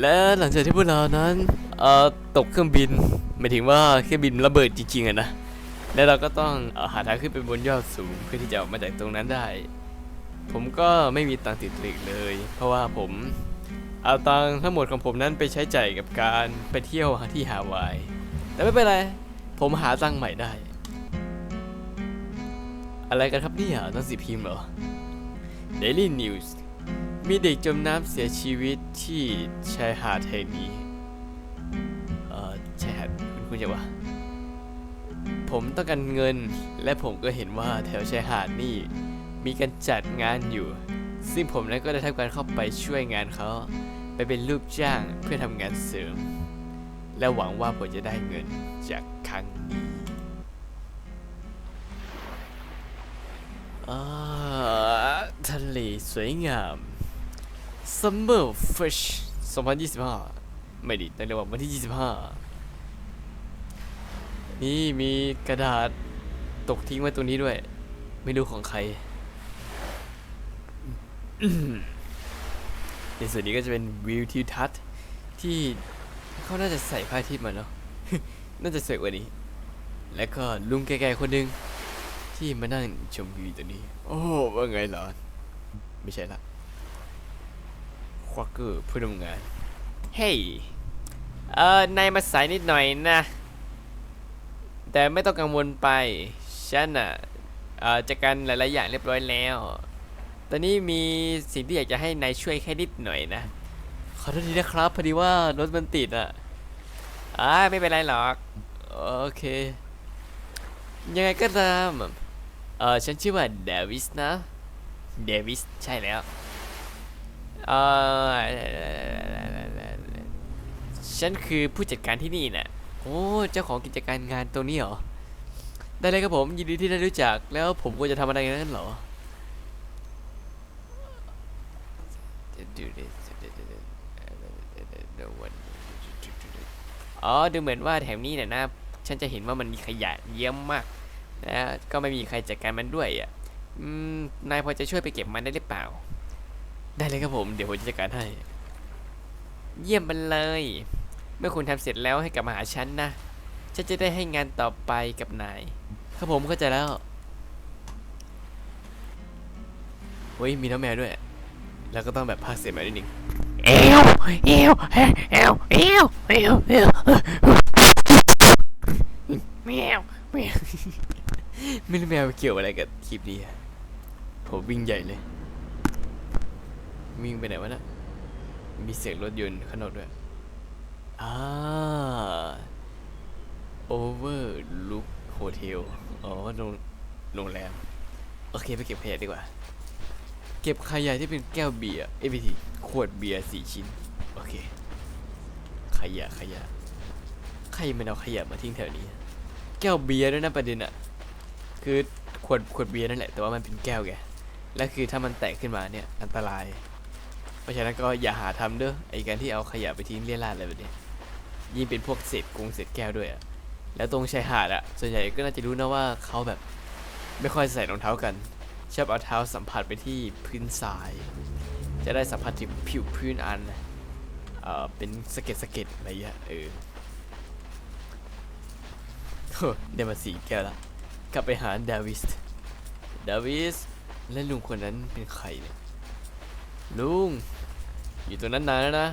และหลังจากที่พวกเรานั้นเอ่อตกเครื่องบินหมายถึงว่าเครื่องบินระเบิดจริงๆอะนะแล้วเราก็ต้องอ่อหาทางขึ้นไปบนยอดสูงเพื่อที่จะออกมาจากตรงนั้นได้ ผมก็ไม่มีตังติดตัวอีกเลย เพราะว่าผมเอาตังทั้งหมดของผมนั้นไปใช้จ่ายกับการไปเที่ยวที่ฮาวาย แต่ไม่เป็นไร ผมหาตังใหม่ได้ อะไรกันครับเนี่ยหนังสือพิมพ์เหรอ Daily News มีเด็กจมน้ำเสียชีวิตที่ชายหาดแห่งนี้ เอ่อชายหาดคุณคุณจะว่า ผมต้องการเงินและผมก็เห็นว่าแถวชายหาดนี่ มีการจัดงานอยู่ ซึ่งผมนั้นก็ได้ทำการเข้าไปช่วยงานเขา ไปเป็นลูกจ้างเพื่อทำงานเสริม และหวังว่าผมจะได้เงินจากครั้งนี้ทะเลสวยงาม Summer Fresh 2025 ไม่ดิต้องเรียกว่าวันที่ 25 นี่มีกระดาษตกทิ้งไว้ตรงนี้ด้วย ไม่รู้ของใคร ในส่วนนี้ก็จะเป็นวิวทิวทัศน์ที่เขาน่าจะใส่ผ้าทิพย์มาเนาะน่าจะสวยกว่านี้ และก็ลุงแก่ๆคนหนึ่งที่มานั่งชมวิวตัวนี้ โอ้ว่าไงเหรอ ไม่ใช่ละ ควักเกอร์ผู้ทำงาน เฮ้ย เออนายมาสายนิดหน่อยนะ แต่ไม่ต้องกังวลไป ฉันอะเอ่อจัดการหลาย ๆ อย่างเรียบร้อยแล้ว ตอนนี้มีสิ่งที่อยากจะให้นายช่วยแค่นิดหน่อยนะ ขอโทษทีนะครับพอดีว่ารถมันติดอะอ่าไม่เป็นไรหรอก โอเค ยังไงก็ตาม เออฉันชื่อว่าเดวิสนะ เดวิส ใช่แล้ว เออฉันคือผู้จัดการที่นี่น่ะโอ้เจ้าของกิจการงานตรงนี้เหรอ ได้เลยครับผม ยินดีที่ได้รู้จัก แล้วผมควรจะทำอะไรงั้นเหรอ อ๋อ ดูเหมือนว่าแถวนี้เนี่ยนะ ฉันจะเห็นว่ามันมีขยะเยอะมากนะ ก็ไม่มีใครจัดการมันด้วยอะ อืม นายพอจะช่วยไปเก็บมันได้หรือเปล่า ได้เลยครับผม เดี๋ยวผมจะจัดการให้ เยี่ยมไปเลย เมื่อคุณทำเสร็จแล้วให้กลับมาหาฉันนะ ฉันจะได้ให้งานต่อไปกับนาย ครับผมเข้าใจแล้ว เฮ้ย มีน้องแมวด้วย แล้วก็ต้องแบบพากย์เสียงแมวนิดนึงเอวเอวเอวเอวเอวเอวเอวแมวแมวไม่รู้แมวเกี่ยวอะไรกับคลิปนี้อะผมวิ่งใหญ่เลย วิ่งไปไหนวะนะมีเสียงรถยนต์ข้างนอกด้วยอ่า Overlook Hotel อ๋อโรงโรงแรม โอเค ไปเก็บขยะดีกว่า เก็บขยะที่เป็นแก้วเบียร์เอ้ยไม่ทีขวดเบียร์สี่ชิ้น โอเค ขยะขยะ ใครมันเอาขยะมาทิ้งแถวนี้ แก้วเบียร์ด้วยนะประเด็นอะคือขวดขวดเบียร์นั่นแหละ แต่ว่ามันเป็นแก้วไง และคือถ้ามันแตกขึ้นมาเนี่ย อันตราย เพราะฉะนั้นก็อย่าหาทำเด้อไอการที่เอาขยะไปทิ้งเลี่ยราดอะไรแบบนี้ยิ่งเป็นพวกเศษกงเศษแก้วด้วยอะแล้วตรงชายหาดอะส่วนใหญ่ก็น่าจะรู้นะว่าเขาแบบไม่ค่อยใส่รองเท้ากันชอบเอาเท้าสัมผัสไปที่พื้นทราย จะได้สัมผัสถึงผิวพื้นอันเอ่อเป็นสเก็ดสเก็ดอะไรอย่างเงี้ยเออโอ้ได้มาสี่แก้วละกลับไปหาดาวิสดาวิสและลุงคนนั้นเป็นใครเนี่ยลุง อยู่ตรงนั้นนานแล้วนะ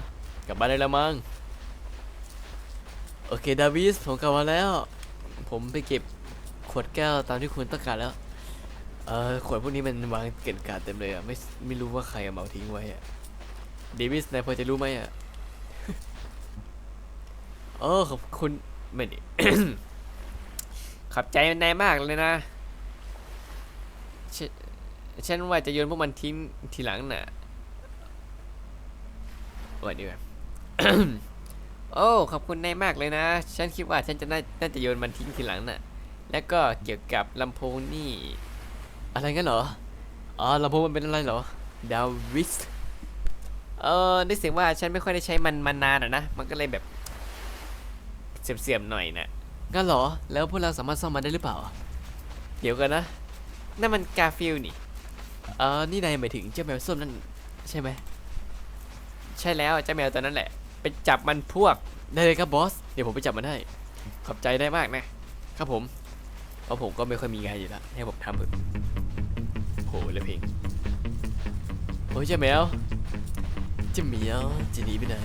กลับบ้านได้แล้วมั้ง โอเคดาวิสผมกลับมาแล้ว ผมไปเก็บขวดแก้วตามที่คุณต้องการแล้ว เออขวดพวกนี้มันวางเกลื่อนกาดเต็มเลยอะไม่ไม่รู้ว่าใครเอามาทิ้งไว้อะเดวิสนายพอจะรู้ไหมอะเออขอบคุณไม่ดิขอบใจนายมากเลยนะฉฉันว่าจะโยนพวกมันทิ้งทีหลังน่ะ วันนี้แบบโอ้ ขอบคุณนายมากเลยนะ ฉันคิดว่าฉันจะน่าน่าจะโยนมันทิ้งทีหลังน่ะ แล้วก็เกี่ยวกับลำโพงนี่ อะไรงั้นเหรอ อ๋อลำโพงมันเป็นอะไรเหรอ ดาวิส เออได้เสียงว่าฉันไม่ค่อยได้ใช้มันมานานอะนะ มันก็เลยแบบเสื่อมๆหน่อยน่ะงั้นเหรอ แล้วพวกเราสามารถซ่อมมันได้หรือเปล่า เดี๋ยวกันนะ นั่นมันกาฟิลนี่ เออนี่นายหมายถึงเจ้าแมวส้มนั่นใช่ไหม ใช่แล้วเจ้าแมวตัวนั้นแหละ ไปจับมันพวกได้เลยครับบอส เดี๋ยวผมไปจับมันให้ ขอบใจได้มากนะ ครับผม เพราะผมก็ไม่ค่อยมีงานอยู่แล้ว ให้ผมทำเถอะโหแล้วเพลงโอ้ยเจ้าแมวเจ้าเมียวจะหนีไปไหน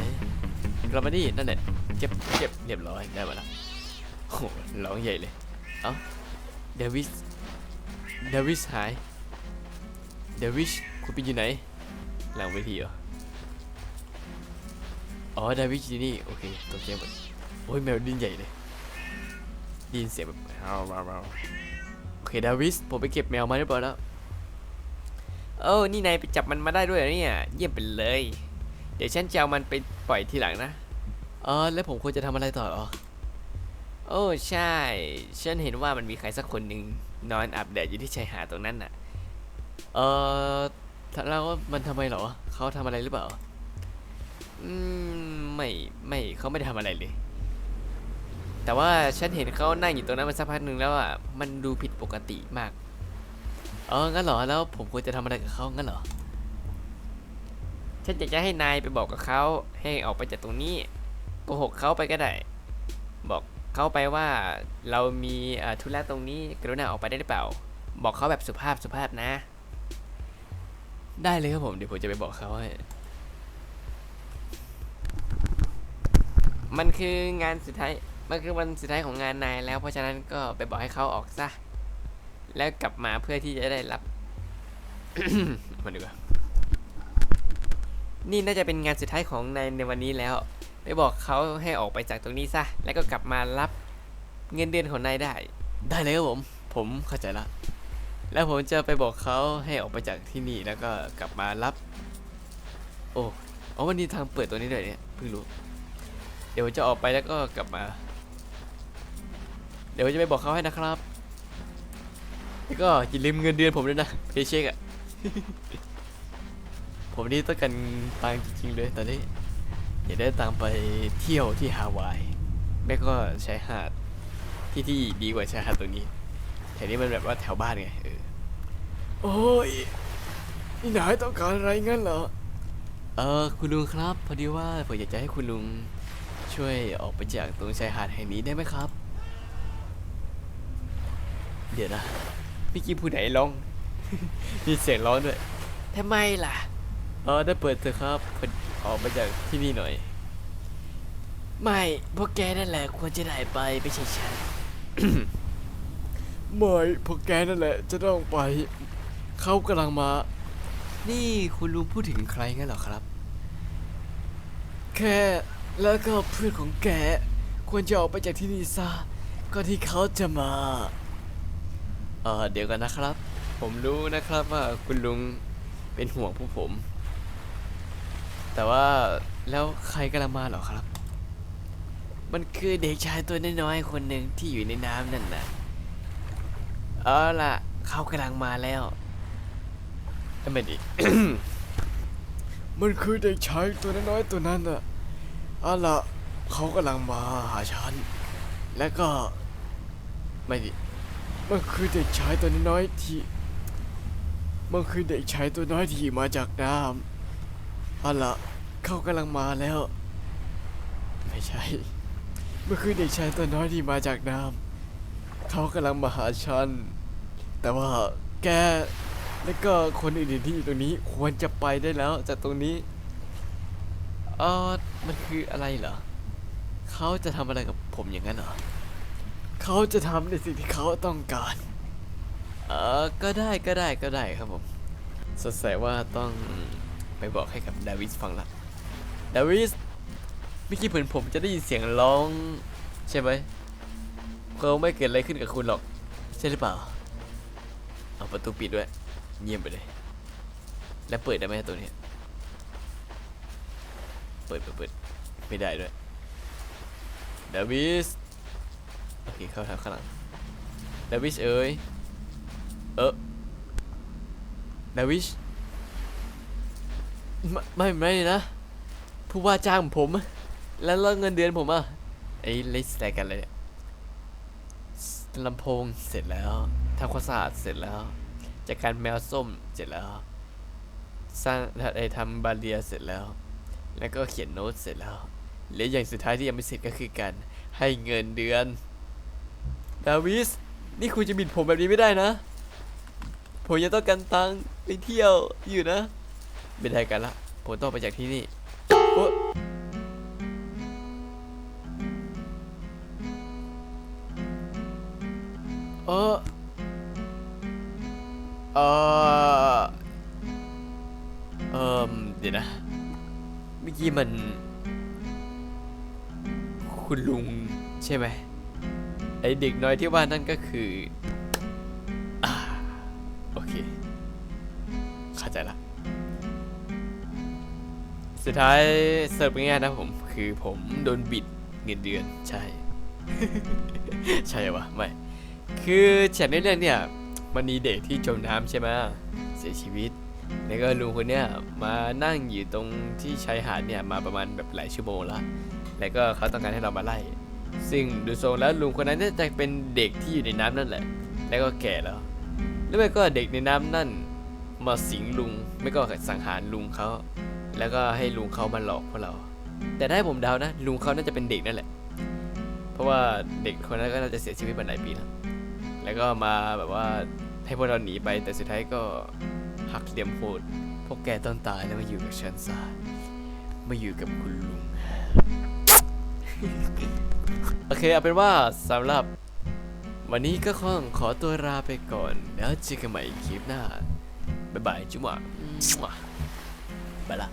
กลับมานี่นั่นแหละเก็บเก็บเรียบร้อยได้มาแล้วโอ้โหร้องใหญ่เลย เอ้าเดวิสเดวิสหายเดวิสคุณไปอยู่ไหน หลังเวทีเหรอ อ๋อเดวิสอยู่นี่โอเคตัวเกมหมดโอ้ยแมวดินใหญ่เลยดินเสียงแบบเอาเอาเอาโอเคดาวิสผมไปเก็บแมวมาเรียบร้อยแล้วโอ้นี่นายไปจับมันมาได้ด้วยเหรอเนี่ยเยี่ยมไปเลย เดี๋ยวฉันจะเอามันไปปล่อยทีหลังนะเออแล้วผมควรจะทำอะไรต่อหรอโอ้ใช่ ฉันเห็นว่ามันมีใครสักคนหนึ่งนอนอาบแดดอยู่ที่ชายหาดตรงนั้นน่ะ เออแล้วมันทำไมหรอ เขาทำอะไรหรือเปล่า อืมไม่ไม่เขาไม่ได้ทำอะไรเลย แต่ว่าฉันเห็นเขานั่งอยู่ตรงนั้นมาสักพักหนึ่งแล้วอะมันดูผิดปกติมากเอองั้นเหรอแล้วผมควรจะทำอะไรกับเขางั้นเหรอฉันอยากจะให้นายไปบอกกับเขาให้ออกไปจากตรงนี้โกหกเขาไปก็ได้ บอกเขาไปว่าเรามีอ่อธุระตรงนี้กรุณาออกไปได้หรือเปล่า บอกเขาแบบสุภาพสุภาพนะ ได้เลยครับผมเดี๋ยวผมจะไปบอกเขาให้ มันคืองานสุดท้าย มันคือวันสุดท้ายของงานนายแล้ว เพราะฉะนั้นก็ไปบอกให้เขาออกซะ แล้วกลับมาเพื่อที่จะได้รับ มาดูกันนี่น่าจะเป็นงานสุดท้ายของนายในวันนี้แล้ว ไปบอกเขาให้ออกไปจากตรงนี้ซะ แล้วก็กลับมารับเงินเดือนของนายได้ ได้เลยครับผม ผมเข้าใจละ แล้วผมจะไปบอกเขาให้ออกไปจากที่นี่แล้วก็กลับมารับ โอ้ อ๋อวันนี้ทางเปิดตัวนี้ด้วยเนี่ย เพิ่งรู้ เดี๋ยวผมจะออกไปแล้วก็กลับมา เดี๋ยวผมจะไปบอกเขาให้นะครับ แล้วก็อย่าลืมเงินเดือนผมด้วยนะเพย์เช็คอะผมนี่ต้องการตังค์จริงๆเลยตอนนี้อยากได้ตังค์ไปเที่ยวที่ฮาวายไม่ก็ชายหาดที่ที่ดีกว่าชายหาดตรงนี้แถวนี้มันแบบว่าแถวบ้านไงเออโอ้ยนี่นายต้องการอะไรงั้นเหรอ เออคุณลุงครับ พอดีว่าผมอยากจะให้คุณลุง ช่วยออกไปจากตรงชายหาดแห่งนี้ได้ไหมครับ เดี๋ยวนะพี่กี้ผู้ไหนร้อง มีเสียงร้องด้วยทำไมล่ะ เออได้เปิดเถอะครับเปิดออกไปจากที่นี่หน่อย ไม่พวกแกนั่นแหละควรจะได้ไปไม่ใช่ฉัน ไม่พวกแกนั่นแหละ จะต้องไป เขากำลังมา นี่คุณลุงพูดถึงใครงั้นเหรอครับ แค่ แล้วก็เพื่อนของแก ควรจะออกไปจากที่นี่ซะก่อนที่เขาจะมาเออเดี๋ยวกันนะครับ ผมรู้นะครับว่าคุณลุงเป็นห่วงพวกผม แต่ว่าแล้วใครกำลังมาเหรอครับ มันคือเด็กชายตัวน้อยๆคนหนึ่งที่อยู่ในน้ำนั่นน่ะเอาล่ะเขากำลังมาแล้วไม่ดีมันคือเด็กชายตัวน้อยๆตัวนั้นน่ะ เอาล่ะเขากำลังมาหาฉัน แล้วก็ ไม่ดิมันคือเด็กชายตัวน้อยที่มันคือเด็กชายตัวน้อยที่มาจากน้ำเอาล่ะเขากำลังมาแล้ว ไม่ใช่มันคือเด็กชายตัวน้อยที่มาจากน้ำเขากำลังมาหาฉัน แต่ว่าแกและก็คนอื่นๆที่อยู่ตรงนี้ควรจะไปได้แล้วจากตรงนี้เออ มันคืออะไรเหรอ เขาจะทำอะไรกับผมอย่างนั้นเหรอ เขาจะทำในสิ่งที่เขาต้องการ เออก็ได้ก็ได้ก็ได้ครับผมสดใสยว่าต้องไปบอกให้กับดาวิสฟังละ ดาวิสเมื่อกี้เหมือนผมจะได้ยินเสียงร้อง ใช่ไหมคงไม่เกิดอะไรขึ้นกับคุณหรอก ใช่หรือเปล่า เอาประตูปิดด้วย เงียบไปเลย แล้วเปิดได้ไหมตัวนี้ เปิดเปิดเปิด ไม่ได้ด้วยเดวิสโอเคเข้าทางข้างหลังเดวิสเอ้ยเออเดวิสไม่ไม่นะผู้ว่าจ้างผมแล้วแล้วเงินเดือนผมอะไอ้เลสอะไรกันเลยเนี่ยลำโพงเสร็จแล้วทำความสะอาดเสร็จแล้วจัดการแมวส้มเสร็จแล้ว สร้างไอ้ทำบาเรียเสร็จแล้ว แล้วก็เขียนโน้ตเสร็จแล้ว และอย่างสุดท้ายที่ยังไม่เสร็จก็คือการให้เงินเดือน ดาวิส นี่คุณจะบิดผมแบบนี้ไม่ได้นะ ผมยังต้องการตังค์ไปเที่ยวอยู่นะ ไม่ได้กันละ ผมต้องไปจากที่นี่เออเออเออเดี๋ยวนะ เมื่อกี้มัน คุณลุงใช่ไหมไอเด็กน้อยที่ว่านั่นก็คืออ่าโอเคเข้าใจละ สุดท้ายเสิร์ฟง่ายๆนะผม คือผมโดนบิดเงินเดือนใช่ ใช่วะไม่ คือฉากในเรื่องเนี่ยมันมีเด็กที่จมน้ำใช่ไหมเสียชีวิตแล้วก็ลุงคนเนี้ยมานั่งอยู่ตรงที่ชายหาดเนี่ยมาประมาณแบบหลายชั่วโมงล้ว แล้วก็เขาต้องการให้เรามาไล่ ซึ่งดูทรงแล้วลุงคนนั้นน่าจะเป็นเด็กที่อยู่ในน้ำนั่นแหละ แล้วก็แก่แล้วแล้วไม่ก็เด็กในน้ำนั่น มาสิงลุง ไม่ก็สังหารลุงเขา แล้วก็ให้ลุงเขามาหลอกพวกเรา แต่ถ้าให้ผมเดานะ ลุงเขาน่าจะเป็นเด็กนั่นแหละ เพราะว่าเด็กคนนั้นก็น่าจะเสียชีวิตมาหลายปีแล้ว แล้วก็มาแบบว่าให้พวกเราหนีไป แต่สุดท้ายก็หักเหลี่ยมโหดพวกแกต้องตายแล้วมาอยู่กับฉันซะมาอยู่กับคุณลุง โอเคเอาเป็นว่าสำหรับ วันนี้ก็คงขอตัวลาไปก่อน แล้วเจอกันใหม่คลิปหน้า บ๊ายบายจุ๊บะไปละ